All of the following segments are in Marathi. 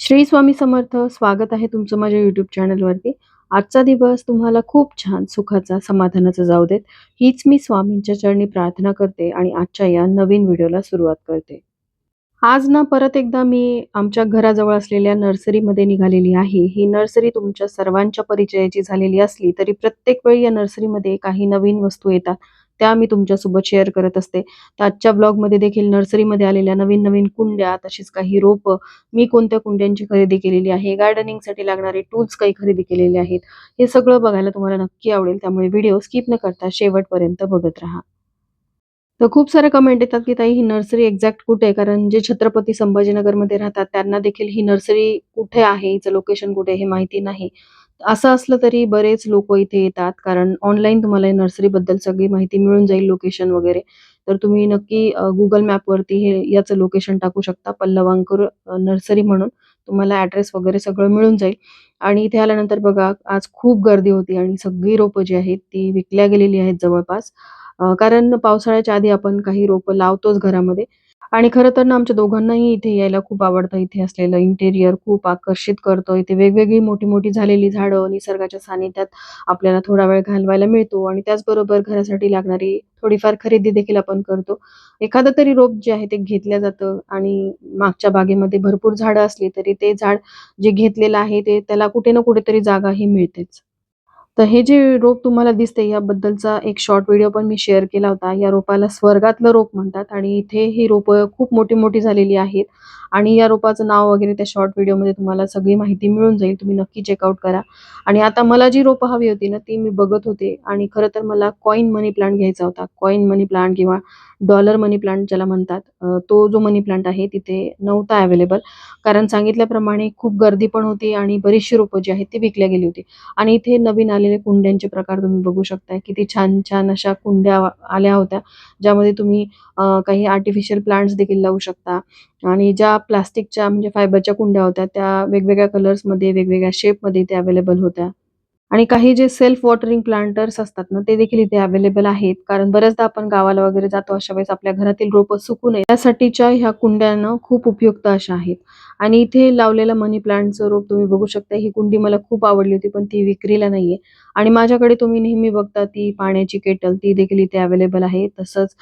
श्री स्वामी समर्थ स्वागत आहे तुमचं माझ्या यूट्यूब चॅनलवरती आजचा दिवस तुम्हाला खूप छान सुखाचा समाधानाचा जाऊ देत. हीच मी स्वामींच्या चरणी प्रार्थना करते आणि आजच्या या नवीन व्हिडिओला सुरुवात करते. आज ना परत एकदा मी आमच्या घराजवळ असलेल्या नर्सरीमध्ये निघालेली आहे. ही नर्सरी तुमच्या सर्वांच्या परिचयाची झालेली असली तरी प्रत्येक वेळी या नर्सरीमध्ये काही नवीन वस्तू येतात. त्या मी तुमच्यासोबत शेअर करत असते. तर आजच्या ब्लॉगमध्ये देखील नर्सरीमध्ये आलेल्या नवीन नवीन कुंड्या तशीच काही रोपं मी कोणत्या कुंड्यांची खरेदी केलेली आहे गार्डनिंगसाठी लागणारे टूल्स काही खरेदी केलेले आहेत हे सगळं बघायला तुम्हाला नक्की आवडेल. त्यामुळे व्हिडिओ स्किप न करता शेवटपर्यंत बघत राहा. तर खूप सारे कमेंट येतात की ताई ही नर्सरी एक्झॅक्ट कुठे आहे? कारण जे छत्रपती संभाजीनगरमध्ये राहतात त्यांना देखील ही नर्सरी कुठे आहे? हिचं लोकेशन कुठे हे माहिती नाही. असं असलं तरी बरेच लोक इथे येतात कारण ऑनलाईन तुम्हाला नर्सरीबद्दल सगळी माहिती मिळून जाईल लोकेशन वगैरे. तर तुम्ही नक्की गुगल मॅपवरती हे याचं लोकेशन टाकू शकता पल्लवांकर नर्सरी म्हणून. तुम्हाला ॲड्रेस वगैरे सगळं मिळून जाईल. आणि इथे आल्यानंतर बघा आज खूप गर्दी होती आणि सगळी रोपं जी आहेत ती विकल्या गेलेली आहेत जवळपास. कारण पावसाळ्याच्या आधी आपण काही रोपं लावतोच घरामध्ये. आणि खरं तर ना आमच्या दोघांनाही इथे यायला खूप आवडतं. इथे असलेलं इंटेरियर खूप आकर्षित करतं. इथे वेगवेगळी मोठी-मोठी झालेली झाडं निसर्गाच्या सानिध्यात आपल्याला थोडा वेळ घालवायला मिळतो आणि त्याचबरोबर घरासाठी लागणारी थोडीफार खरेदी देखील आपण करतो. एखादं तरी रोप जे आहे ते घेतलं जातं आणि मागच्या बागेमध्ये भरपूर झाडं असली तरी ते झाड जे घेतलेलं आहे ते त्याला कुठे ना कुठेतरी जागा ही मिळतेच. तर हे जे रोप तुम्हाला दिसते याबद्दलचा एक शॉर्ट व्हिडिओ पण मी शेअर केला होता. या रोपाला स्वर्गातलं रोप म्हणतात आणि इथे ही रोपं खूप मोठी-मोठी झालेली आहेत आणि या रोपाचं नाव वगैरे त्या शॉर्ट व्हिडिओमध्ये तुम्हाला सगळी माहिती मिळून जाईल. तुम्ही नक्की चेकआउट करा. आणि आता मला जी रोपं हवी होती ना, ती मी बघत होते आणि खरं तर मला कॉईन मनी प्लांट घ्यायचा होता. कॉइन मनी प्लांट किंवा डॉलर मनी प्लांट ज्याला म्हणतात तो जो मनी प्लांट आहे तिथे नव्हता अवेलेबल. कारण सांगितल्याप्रमाणे खूप गर्दी पण होती आणि बरीचशी रोपं जी आहेत ती विकल्या गेली होती. आणि इथे नवीन आलेले कुंड्यांचे प्रकार तुम्ही बघू शकताय. किती छान-छान अशा कुंड्या आल्या होत्या, ज्यामध्ये तुम्ही अ, काही आर्टिफिशियल प्लांट्स देखील लावू शकता आणि ज्या प्लास्टिकच्या म्हणजे फायबरच्या कुंड्या होत्या, त्या वेगवेगळ्या कलर्समध्ये, वेगवेगळ्या शेपमध्ये त्या अवेलेबल होत्या. आणि काही जे सेल्फ वॉटरिंग प्लांटर्स असतात ना, ते देखील इथे अवेलेबल आहेत. कारण बऱ्याचदा आपण गावाला वगैरे जातो, अशा वेळेस आपल्या घरातील रोपं सुकू नये यासाठीच्या ह्या कुंड्यांना खूप उपयुक्त अशा आहेत. आणि इथे लावलेलं मनी प्लांटचं रोप तुम्ही बघू शकता. ही कुंडी मला खूप आवडली होती, पण ती विक्रीला नाहीये. आणि माझ्याकडे तुम्ही नेहमी बघता ती पाण्याची केटल ती देखील इथे अवेलेबल आहे. तसंच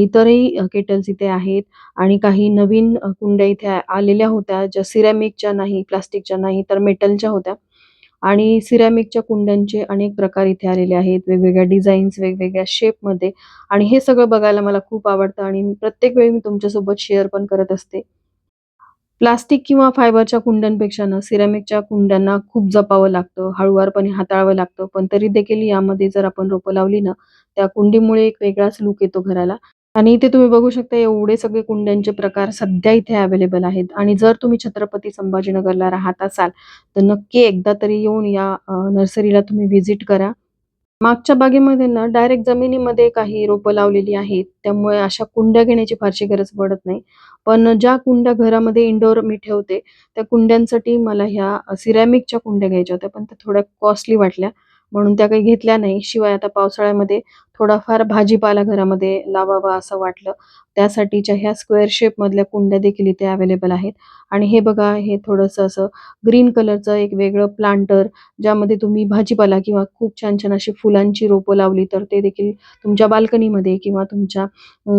इतरही केटल्स इथे आहेत आणि काही नवीन कुंड्या इथे आलेल्या होत्या, ज्या सिरॅमिकच्या नाही, प्लास्टिकच्या नाही, तर मेटलच्या होत्या. आणि सिरॅमिकच्या कुंड्यांचे अनेक प्रकार इथे आलेले आहेत. वेगवेगळ्या डिझाईन्स, वेगवेगळ्या शेपमध्ये आणि हे सगळं बघायला मला खूप आवडतं आणि प्रत्येक वेळी मी तुमच्यासोबत शेअर पण करत असते. प्लास्टिक किंवा फायबरच्या कुंड्यांपेक्षा ना सिरॅमिकच्या कुंड्यांना खूप जपावं लागतं, हळूवारपणे हाताळावं लागतं. पण तरी देखील यामध्ये जर आपण रोपं लावली ना, त्या कुंडीमुळे एक वेगळाच लूक येतो घराला. आणि इथे तुम्ही बघू शकता एवढे सगळे कुंड्यांचे प्रकार सध्या इथे अवेलेबल आहेत. आणि जर तुम्ही छत्रपती संभाजीनगरला राहत असाल, तर नक्की एकदा तरी येऊन या नर्सरीला तुम्ही व्हिजिट करा. मागच्या बागेमध्ये ना डायरेक्ट जमिनीमध्ये काही रोपं लावलेली आहेत. त्यामुळे अशा कुंड्या घेण्याची फारशी गरज पडत नाही. पण ज्या कुंड्या घरामध्ये इनडोअर मी ठेवते, त्या कुंड्यांसाठी मला ह्या सिरॅमिकच्या कुंड्या घ्यायच्या होत्या, पण त्या थोड्या कॉस्टली वाटल्या. म्हणून त्या काही घेतल्या नाही. शिवाय आता पावसाळ्यामध्ये थोडाफार भाजीपाला घरामध्ये लावावा असं वाटलं. त्यासाठीच्या ह्या स्क्वेअर शेपमधल्या कुंड्या देखील इथे अवेलेबल आहेत. आणि हे बघा, हे थोडंसं असं ग्रीन कलरचं एक वेगळं प्लांटर ज्यामध्ये तुम्ही भाजीपाला किंवा खूप छान-छान अशी फुलांची रोपं लावली, तर ते देखील तुमच्या बाल्कनीमध्ये किंवा तुमच्या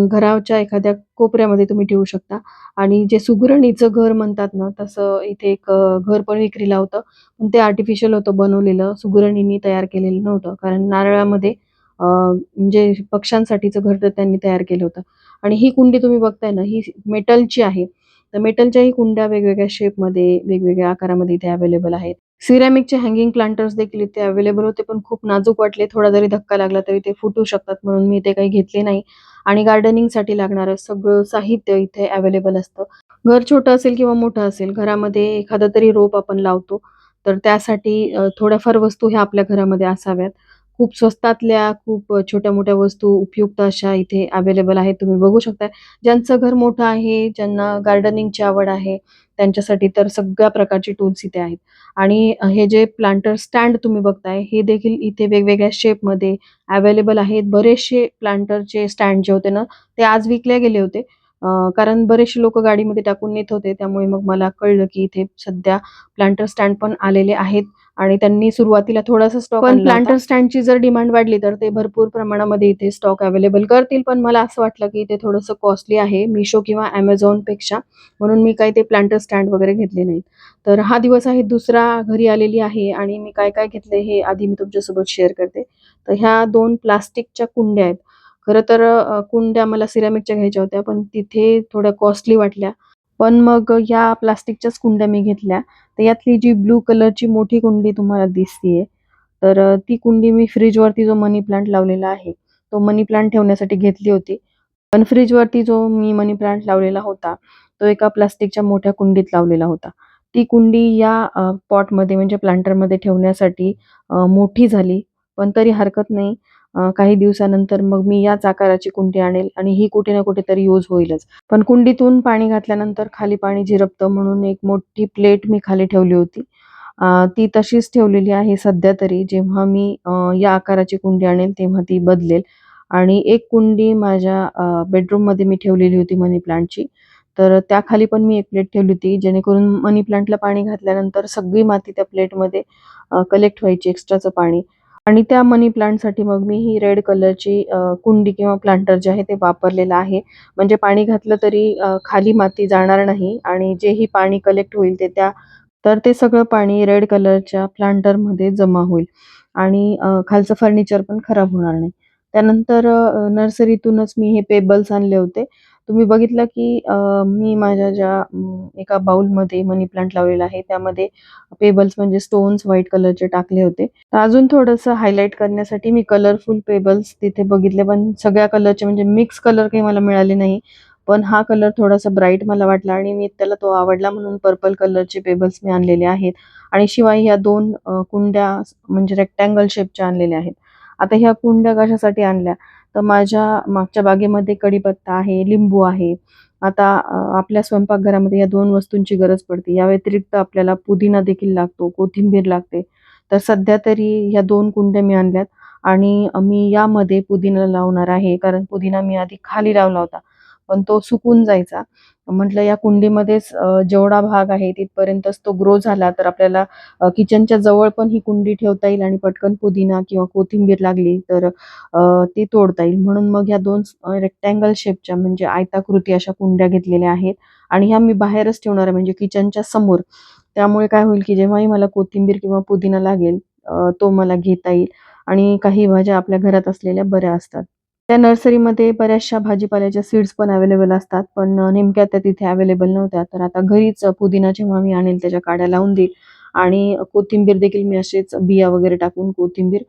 घराच्या एखाद्या कोपऱ्यामध्ये तुम्ही ठेवू शकता. आणि जे सुगरणीचं घर म्हणतात ना, तसं इथे एक घर पण विक्रीला होतं. पण ते आर्टिफिशियल होतं बनवलेलं. सुगरणींनी तयार केलेलं नव्हतं. कारण नारळामध्ये म्हणजे पक्ष्यांसाठीचं घर तर त्यांनी तयार केलं होतं. आणि ही कुंडी तुम्ही बघताय ना, ही मेटलची आहे. तर मेटलच्याही कुंड्या वेगवेगळ्या शेपमध्ये, वेगवेगळ्या आकारामध्ये इथे अवेलेबल आहेत. सिरॅमिकचे हँगिंग प्लांटर्स देखील इथे अवेलेबल होते, पण खूप नाजूक वाटले. थोडा जरी धक्का लागला तरी ते फुटू शकतात, म्हणून मी ते काही घेतले नाही. आणि गार्डनिंगसाठी लागणारं सगळं साहित्य इथे अवेलेबल असतं. घर छोटं असेल किंवा मोठं असेल, घरामध्ये एखादा तरी रोप आपण लावतो, तर त्यासाठी थोड्याफार वस्तू ह्या आपल्या घरामध्ये असाव्यात. खूप स्वस्तातल्या, खूप छोट्या-मोठ्या वस्तू उपयुक्त अशा इथे अवेलेबल आहेत. तुम्ही बघू शकता. ज्यांचं घर मोठं आहे, ज्यांना गार्डनिंगची आवड आहे, त्यांच्यासाठी तर सगळ्या प्रकारचे टूल्स इथे आहेत. आणि हे जे प्लांटर स्टँड तुम्ही बघताय, हे देखील इथे वेगवेगळ्या शेपमध्ये अवेलेबल आहेत. बरेचसे प्लांटरचे स्टँड जे होते ना, ते आज विकले गेले होते. कारण बरेचसे लोक गाडीमध्ये टाकून नेत होते त्यामुळे मग मला कळलं की इथे सध्या प्लांटर स्टँड पण आलेले आहेत आणि त्यांनी सुरुवातीला थोडासा स्टॉक पण प्लांटर स्टँडची जर डिमांड वाढली तर ते भरपूर प्रमाणामध्ये इथे स्टॉक अवेलेबल करतील. पण मला असं वाटलं की इथे थोडंसं कॉस्टली आहे मिशो किंवा अमेझॉनपेक्षा. म्हणून मी काही ते प्लांटर स्टँड वगैरे घेतले नाहीत. तर हा दिवस आहे दुसरा घरी आलेली आहे आणि मी काय काय घेतले हे आधी मी तुमच्यासोबत शेअर करते. तर ह्या दोन प्लास्टिकच्या कुंड्या आहेत. खरं तर कुंड्या मला सिरामिकच्या घ्यायच्या होत्या पण तिथे थोड्या कॉस्टली वाटल्या. पण मग या प्लास्टिकच्याच कुंड्या मी घेतल्या. तर यातली जी ब्लू कलरची मोठी कुंडी तुम्हाला दिसतीये तर ती कुंडी मी फ्रीजवरती जो मनी प्लांट लावलेला आहे तो मनी प्लांट ठेवण्यासाठी घेतली होती. पण फ्रीजवरती जो मी मनी प्लांट लावलेला होता तो एका प्लास्टिकच्या मोठ्या कुंडीत लावलेला होता. ती कुंडी या पॉटमध्ये म्हणजे प्लांटरमध्ये ठेवण्यासाठी मोठी झाली पण तरी हरकत नाही. अ, काही दिवसानंतर मग मी याच आकाराची कुंडी आणेल आणि ही कुठे ना कुठेतरी यूज होईलच. पण कुंडीतून पाणी घातल्यानंतर खाली पाणी झिरपतं म्हणून एक मोठी प्लेट मी खाली ठेवली होती. ती तशीच ठेवलेली आहे सध्या तरी. जेव्हा मी या आकाराची कुंडी आणेल तेव्हा ती बदलेल. आणि एक कुंडी माझ्या बेडरूममध्ये मी ठेवलेली होती मनी प्लांटची. तर त्याखाली पण मी एक प्लेट ठेवली होती जेणेकरून मनी प्लांटला पाणी घातल्यानंतर सगळी माती त्या प्लेटमध्ये कलेक्ट व्हायची एक्स्ट्राचं पाणी. आणि त्या मनी प्लांटसाठी मग मी ही रेड कलरची कुंडी किंवा प्लांटर जे आहे ते वापरलेलं आहे. म्हणजे पाणी घातलं तरी खाली माती जाणार नाही आणि जेही पाणी कलेक्ट होईल ते त्या तर ते सगळं पाणी रेड कलरच्या प्लांटरमध्ये जमा होईल. आणि खालचं फर्निचर पण खराब होणार नाही. त्यानंतर नर्सरीतूनच मी हे पेबल्स आणले होते. तुम्ही बघितलं की मी माझ्या ज्या एका बाउलमध्ये मनी प्लांट लावलेला आहे त्यामध्ये पेबल्स म्हणजे स्टोन्स व्हाईट कलरचे टाकले होते. तर अजून थोडंसं हायलाईट करण्यासाठी मी कलरफुल पेबल्स तिथे बघितले पण सगळ्या कलरचे म्हणजे मिक्स कलर काही मला मिळाले नाही. पण हा कलर थोडासा ब्राईट मला वाटला आणि मी त्याला तो आवडला म्हणून पर्पल कलरचे पेबल्स मी आणलेले आहेत. आणि शिवाय ह्या दोन कुंड्या म्हणजे रेक्टँगल शेपच्या आणलेल्या आहेत. आता ह्या कुंड्या कशासाठी आणल्या? तर माझ्या मागच्या बागेमध्ये कडीपत्ता आहे लिंबू आहे. आता आपल्या स्वयंपाकघरामध्ये या दोन वस्तूंची गरज पडते. या व्यतिरिक्त आपल्याला पुदिना देखील लागतो कोथिंबीर लागते. तर सध्या तरी ह्या दोन कुंड्या मी आणल्यात आणि मी यामध्ये पुदिना लावणार आहे. कारण पुदिना मी आधी खाली लावला होता. पण तो सुकून जायचा. म्हटलं या कुंडीमध्येच जेवढा भाग आहे तिथपर्यंतच तो ग्रो झाला तर आपल्याला किचनच्या जवळ पण ही कुंडी ठेवता येईल आणि पटकन पुदिना किंवा कोथिंबीर लागली तर ती तोडता येईल. म्हणून मग ह्या दोन रेक्टँगल शेपच्या म्हणजे आयताकृती अशा कुंड्या घेतलेल्या आहेत आणि ह्या मी बाहेरच ठेवणार आहे म्हणजे किचनच्या समोर. त्यामुळे काय होईल की जेव्हाही मला कोथिंबीर किंवा पुदिना लागेल तो मला घेता येईल आणि काही भाज्या आपल्या घरात असलेल्या बऱ्या असतात. त्या नर्सरीमध्ये बऱ्याचशा भाजीपाल्याच्या सीड्स पण अवेलेबल असतात पण नेमक्या त्या तिथे अवेलेबल नव्हत्या. तर आता घरीच पुदिना जेव्हा मी आणेल त्याच्या काड्या लावून देईल. आणि कोथिंबीर देखील मी असेच बिया वगैरे टाकून कोथिंबीर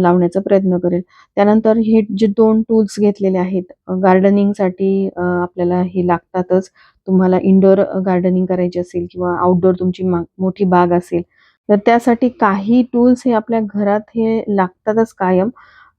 लावण्याचा प्रयत्न करेल. त्यानंतर हे जे दोन टूल्स घेतलेले आहेत गार्डनिंगसाठी आपल्याला हे लागतातच. तुम्हाला इनडोअर गार्डनिंग करायची असेल किंवा आउटडोअर तुमची मोठी बाग असेल. तर त्यासाठी काही टूल्स हे आपल्या घरात हे लागतातच कायम.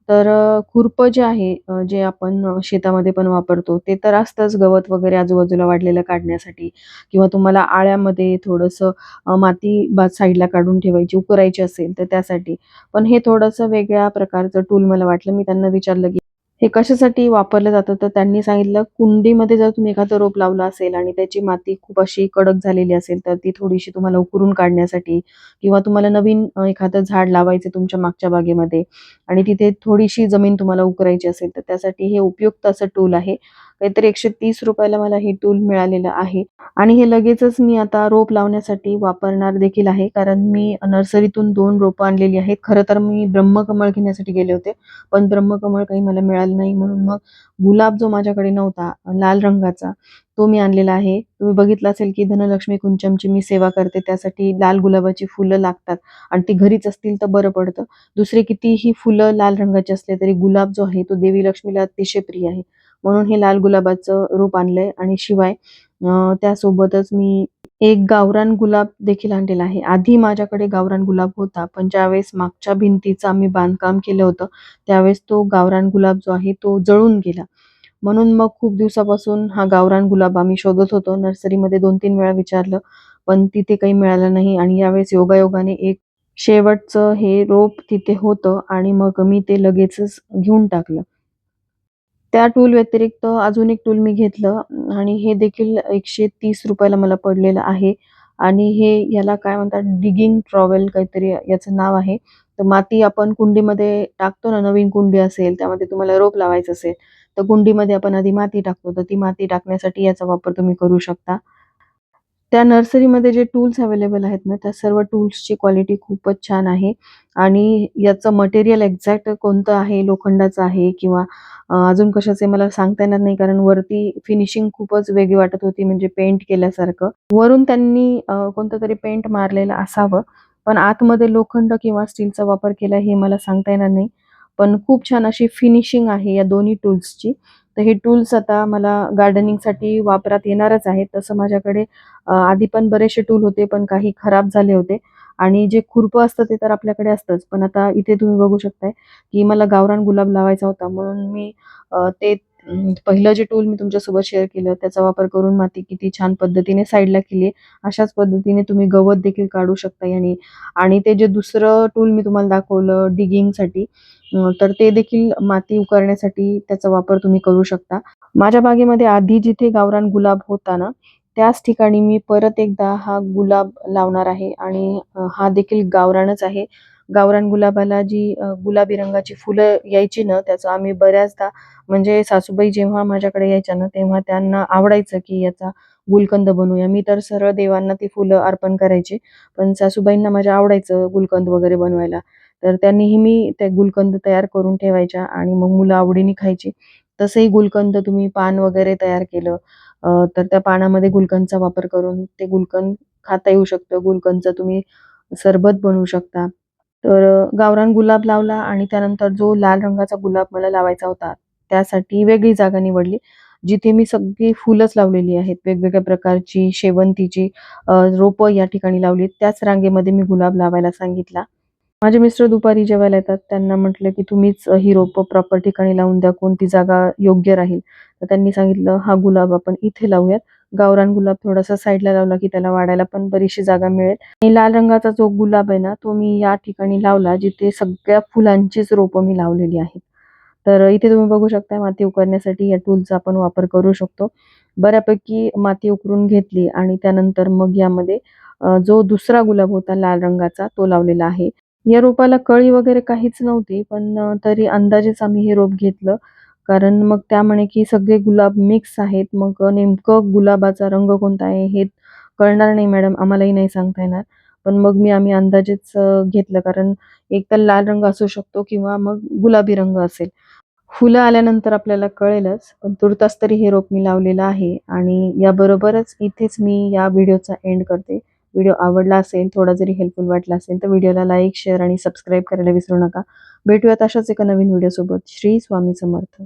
तर खुरपं जे आहे जे आपण शेतामध्ये पण वापरतो ते तर असतंच गवत वगैरे आजूबाजूला वाढलेलं काढण्यासाठी. किंवा तुम्हाला आळ्यामध्ये थोडंसं माती बा साईडला काढून ठेवायची उकरायची असेल तर त्यासाठी. पण हे थोडंसं वेगळ्या प्रकारचं टूल मला वाटलं. मी त्यांना विचारलं की हे कशासाठी वापरलं जातं? तर त्यांनी सांगितलं कुंडीमध्ये जर तुम्ही एखादं रोप लावलं असेल आणि त्याची माती खूप अशी कडक झालेली असेल तर ती थोडीशी तुम्हाला उकरून काढण्यासाठी किंवा तुम्हाला नवीन एखादं झाड लावायचं तुमच्या मागच्या बागेमध्ये आणि तिथे थोडीशी जमीन तुम्हाला उकरायची असेल तर त्यासाठी हे उपयुक्त असं टूल आहे. काहीतरी एकशे तीस रुपयाला मला हे टूल मिळालेलं आहे. आणि हे लगेचच मी आता रोप लावण्यासाठी वापरणार देखील आहे. कारण मी नर्सरीतून दोन रोपं आणलेली आहेत. खरं तर मी ब्रह्मकमळ घेण्यासाठी गेले होते. पण ब्रह्मकमळ काही मला मिळालं नाही. म्हणून मग गुलाब जो माझ्याकडे नव्हता लाल रंगाचा तो मी आणलेला आहे. तुम्ही बघितलं असेल की धनलक्ष्मी कुंचमची मी सेवा करते. त्यासाठी लाल गुलाबाची फुलं लागतात. आणि ती घरीच असतील तर बरं पडतं. दुसरे कितीही फुलं लाल रंगाची असले तरी गुलाब जो आहे तो देवी लक्ष्मीला अतिशय प्रिय आहे. म्हणून हे लाल गुलाबाचं रूप आणलंय. आणि शिवाय त्यासोबतच मी एक गावरान गुलाब देखील आणलेला आहे. आधी माझ्याकडे गावरान गुलाब होता पण ज्यावेळेस मागच्या भिंतीचं आम्ही बांधकाम केलं होतं त्यावेळेस तो गावरान गुलाब जो आहे तो जळून गेला. म्हणून मग खूप दिवसापासून हा गावरान गुलाब आम्ही शोधत होतो. नर्सरीमध्ये दोन तीन वेळा विचारलं पण तिथे काही मिळालं नाही. आणि यावेळेस योगायोगाने एक शेवटचं हे रोप तिथे होतं आणि मग मी ते लगेचच घेऊन टाकलं. त्या टूल व्यतिरिक्त अजून एक टूल मी घेतलं आणि हे देखील एकशे तीस रुपयाला मला पडलेलं आहे. आणि हे याला काय म्हणतात? डिगिंग ट्रॉवेल काहीतरी याचं नाव आहे. तर माती आपण कुंडीमध्ये टाकतो ना नवीन कुंडी असेल त्यामध्ये तुम्हाला रोप लावायचं असेल तर कुंडीमध्ये आपण आधी माती टाकतो. तर ती माती टाकण्यासाठी याचा वापर तुम्ही करू शकता. त्या नर्सरीमध्ये जे टूल्स अवेलेबल आहेत ना त्या सर्व टूल्सची क्वालिटी खूपच छान आहे. आणि याचं मटेरियल एक्झॅक्ट कोणतं आहे लोखंडाचं आहे किंवा अजून कशाचे मला सांगता येणार नाही कारण वरती फिनिशिंग खूपच वेगळी वाटत होती म्हणजे पेंट केल्यासारखं. वरून त्यांनी कोणतं तरी पेंट मारलेलं असावं. पण आतमध्ये लोखंड किंवा स्टीलचा वापर केला हे मला सांगता येणार नाही. पण खूप छान अशी फिनिशिंग आहे या दोन्ही टूल्सची. तर हे टूल्स आता मला गार्डनिंगसाठी वापरात येणारच आहेत. तसं माझ्याकडे आधी पण बरेचसे टूल होते पण काही खराब झाले होते. आणि जे खुरपं असतं ते तर आपल्याकडे असतंच. पण आता इथे तुम्ही बघू शकताय की मला गावरान गुलाब लावायचा होता. म्हणून मी ते पहिलं जे टूल मी तुमच्यासोबत शेअर केलं त्याचा वापर करून माती किती छान पद्धतीने साईडला केली अशाच पद्धतीने तुम्ही गवत देखील काढू शकता याने. आणि ते जे दुसरं टूल मी तुम्हाला दाखवलं डिगिंगसाठी तर ते देखील माती उकरण्यासाठी त्याचा वापर तुम्ही करू शकता. माझ्या बागेमध्ये आधी जिथे गावरान गुलाब होता ना त्याच ठिकाणी मी परत एकदा हा गुलाब लावणार आहे आणि हा देखील गावरानच आहे. गावरान गुलाबाला जी गुलाबी रंगाची फुलं यायची ना त्याचं आम्ही बऱ्याचदा म्हणजे सासूबाई जेव्हा माझ्याकडे यायच्या ना तेव्हा त्यांना आवडायचं की याचा गुलकंद बनवूया. मी तर सरळ देवांना ती फुलं अर्पण करायची पण सासूबाईंना माझ्या आवडायचं गुलकंद वगैरे बनवायला. तर त्या नेहमी त्या गुलकंद तयार करून ठेवायच्या आणि मग मुलं आवडीने खायची. तसंही गुलकंद तुम्ही पान वगैरे तयार केलं तर त्या पानामध्ये गुलकंदचा वापर करून ते गुलकंद खाता येऊ शकतं. गुलकंदचं तुम्ही सरबत बनवू शकता. तर गावरान गुलाब लावला आणि त्यानंतर जो लाल रंगाचा गुलाब मला लावायचा होता त्यासाठी वेगळी जागा निवडली जिथे मी सगळी फुलंच लावलेली आहेत. वेगवेगळ्या प्रकारची शेवंतीची रोपं या ठिकाणी लावली त्याच रांगेमध्ये मी गुलाब लावायला सांगितला. माझे मिस्टर दुपारी जेवायला येतात. त्यांना म्हटलं की तुम्हीच ही रोपं प्रॉपर ठिकाणी लावून द्या. कोणती जागा योग्य राहील. तर त्यांनी सांगितलं हा गुलाब आपण इथे लावूयात. गावरान गुलाब थोडासा साईडला लावला की त्याला वाढायला पण बरीचशी जागा मिळेल. आणि लाल रंगाचा जो गुलाब आहे ना तो मी या ठिकाणी लावला जिथे सगळ्या फुलांचीच रोपं मी लावलेली आहेत. तर इथे तुम्ही बघू शकता माती उकरण्यासाठी या टूलचा आपण वापर करू शकतो. बऱ्यापैकी माती उकरून घेतली आणि त्यानंतर मग यामध्ये जो दुसरा गुलाब होता लाल रंगाचा तो लावलेला आहे. या रोपाला कळी वगैरे काहीच नव्हती पण तरी अंदाजेच आम्ही हे रोप घेतलं. कारण मग त्या म्हणे की सगळे गुलाब मिक्स आहेत मग नेमकं गुलाबाचा रंग कोणता आहे हे कळणार नाही मॅडम आम्हालाही नाही सांगता येणार. पण मग मी आम्ही अंदाजेच घेतलं कारण एक तर लाल रंग असू शकतो किंवा मग गुलाबी रंग असेल. फुलं आल्यानंतर आपल्याला कळेलच पण तुर्तास तरी हे रोप मी लावलेलं आहे आणि याबरोबरच इथेच मी या व्हिडिओचा एंड करते. व्हिडिओ आवडला असेल थोडा जरी हेल्पफुल वाटला असेल तर व्हिडिओला लाईक शेअर आणि सबस्क्राईब करायला विसरू नका. भेटूयात अशाच एका नवीन व्हिडिओसोबत. श्री स्वामी समर्थ.